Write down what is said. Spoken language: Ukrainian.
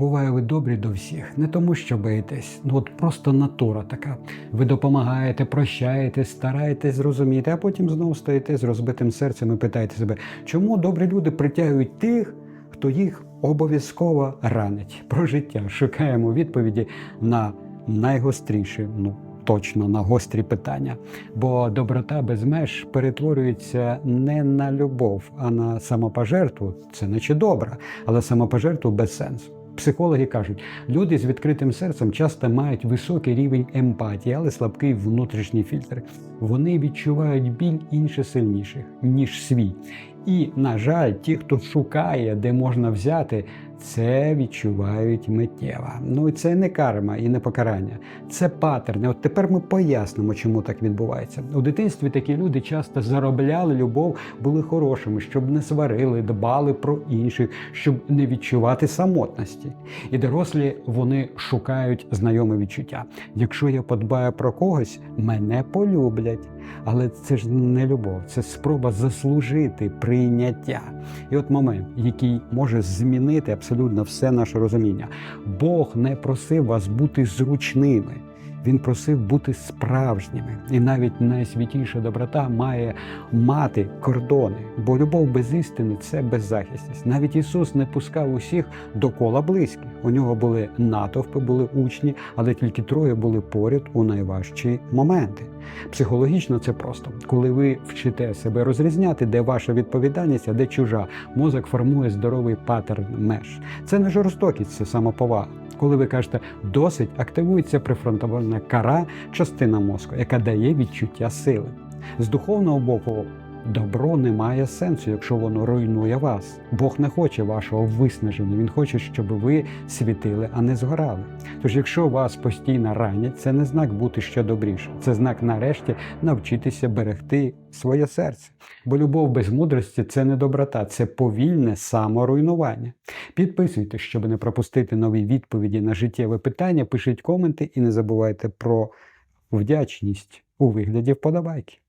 Буває, ви добрі до всіх, не тому, що боїтесь, ну от просто натура така. Ви допомагаєте, прощаєте, стараєтесь зрозуміти, а потім знову стоїте з розбитим серцем і питаєте себе, чому добрі люди притягують тих, хто їх обов'язково ранить. Про життя шукаємо відповіді на найгостріші, ну точно на гострі питання. Бо доброта без меж перетворюється не на любов, а на самопожертву. Це наче добра, але самопожертву без сенсу. Психологи кажуть, люди з відкритим серцем часто мають високий рівень емпатії, але слабкий внутрішній фільтр. Вони відчувають біль інше сильніших, ніж свій. І, на жаль, ті, хто шукає, де можна взяти, це відчувають миттєво. Ну і це не карма і не покарання, це паттерни. От тепер ми пояснимо, чому так відбувається. У дитинстві такі люди часто заробляли любов, були хорошими, щоб не сварили, дбали про інших, щоб не відчувати самотності. І дорослі вони шукають знайоме відчуття. Якщо я подбаю про когось, мене полюблять. Але це ж не любов, це спроба заслужити прийняття. І от момент, який може змінити абсолютно все наше розуміння. Бог не просив вас бути зручними. Він просив бути справжніми, і навіть найсвятіша доброта має мати кордони, бо любов без істини це беззахисність. Навіть Ісус не пускав усіх до кола близьких. У нього були натовпи, були учні, але тільки троє були поряд у найважчі моменти. Психологічно це просто. Коли ви вчите себе розрізняти, де ваша відповідальність, а де чужа, мозок формує здоровий паттерн меж. Це не жорстокість, це самоповага. Коли ви кажете досить, активується префронтована кара, частина мозку, яка дає відчуття сили. З духовного боку. Добро не має сенсу, якщо воно руйнує вас. Бог не хоче вашого виснаження. Він хоче, щоб ви світили, а не згорали. Тож, якщо вас постійно ранять, це не знак бути ще добріше. Це знак нарешті навчитися берегти своє серце. Бо любов без мудрості це не доброта, це повільне саморуйнування. Підписуйтесь, щоб не пропустити нові відповіді на життєве питання. Пишіть коменти і не забувайте про вдячність у вигляді вподобайки.